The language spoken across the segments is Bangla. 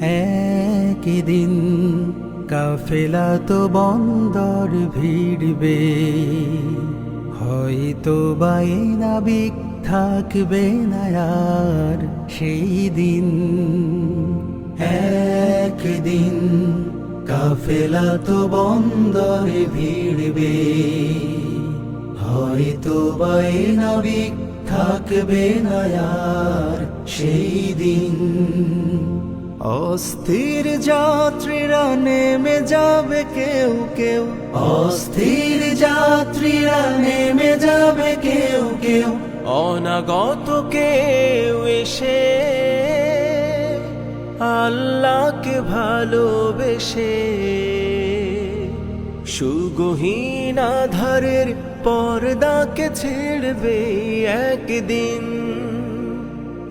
একদিন কাফেলা তো বন্দর ভিড়বে, হয়তো বাই নাবিক থাকবে না আর সেই দিন। একদিন কাফেলা তো বন্দরে ভিড়বে, হয়তো বাই নাবিক থাকবে না আর সেই দিন। অস্থির যাত্রীরা নেমে যাবে কেউ কেউ। অস্থির যাত্রীরা নেমে যাবে কেউ কেউ। অনাগত কেউ এসে আল্লাহকে ভালোবেসে। সুগহীন আধারের পর্দাকে ছেড়বে একদিন।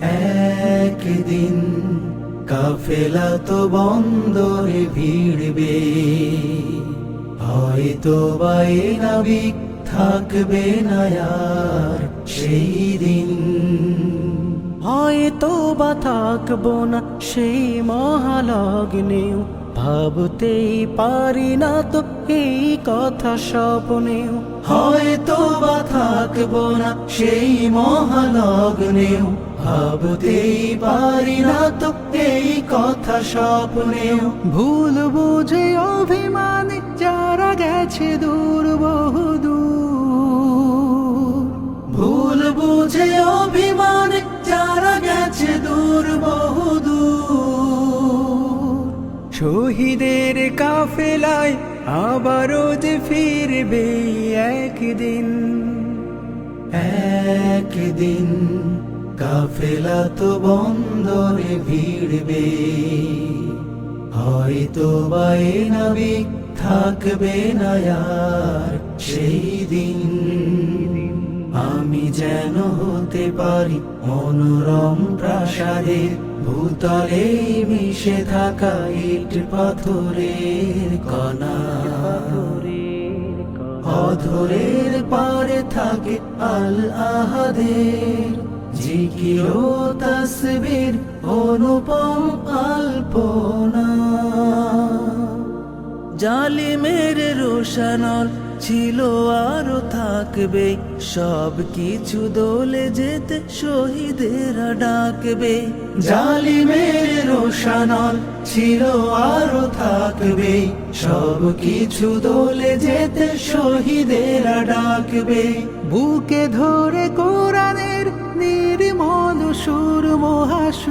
একদিন। কাফেলা তো বন্দরে ভিড়বে। হয়তো বাই নাবিক থাকবে না সেই দিন। হয়তো বা থাকব না সেই মহালগ্নেও, ভাবতেই পারি না তো এই কথা স্বপ্নেও। হয়তো বা থাকব না সেই মহালগ্নেও। ভাবতেই পারি না তো এই কথা স্বপ্নেও। ভুল বুঝে অভিমানে যারা গেছে দূর বহুদূর ভুল বুঝে অভিমানে যারা গেছে দূর বহুদূর শহীদের কাফেলায় আবারও যে ফিরবে একদিন। একদিন কাফেলা তো বন্দরে ভিড়বে, হয়তো বাই নাবিক থাকবে না সেই দিন। আমি যেন হতে পারি মনোরম প্রাসাদের ভূতলে মিশে থাকা ইট পাথরের কণা। অধরের পারে থাকে আল আহাদের। জিকির তসবির অনুপম আলপনা। জালিমের রোশানল ছিল আরও থাকবে, সব কিছু দোলে যেতে শহীদেরা ডাকবে। জালিমের রোশানল ছিল, আরও থাকবে। সব কিছু দোলে যেতে শহীদেরা ডাকবে। বুকে ধরে কোরআনের নির্মল সুর, মহাসুর।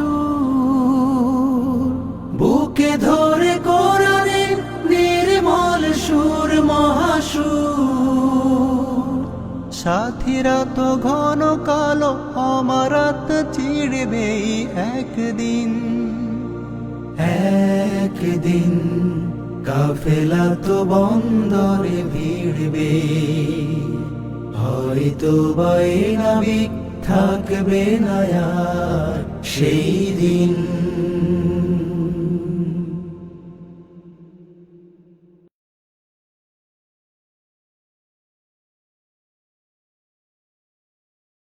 বুকে ধরে কোরআনের নির্মল সুর, মহাসুর। সাথীরা তো ঘন কালো অমারাত চিড়বে একদিন। একদিন কাফেলা তো বন্দরে ভিড়বে। হয়তো বাই নাবিক থাকবে না সেই দিন।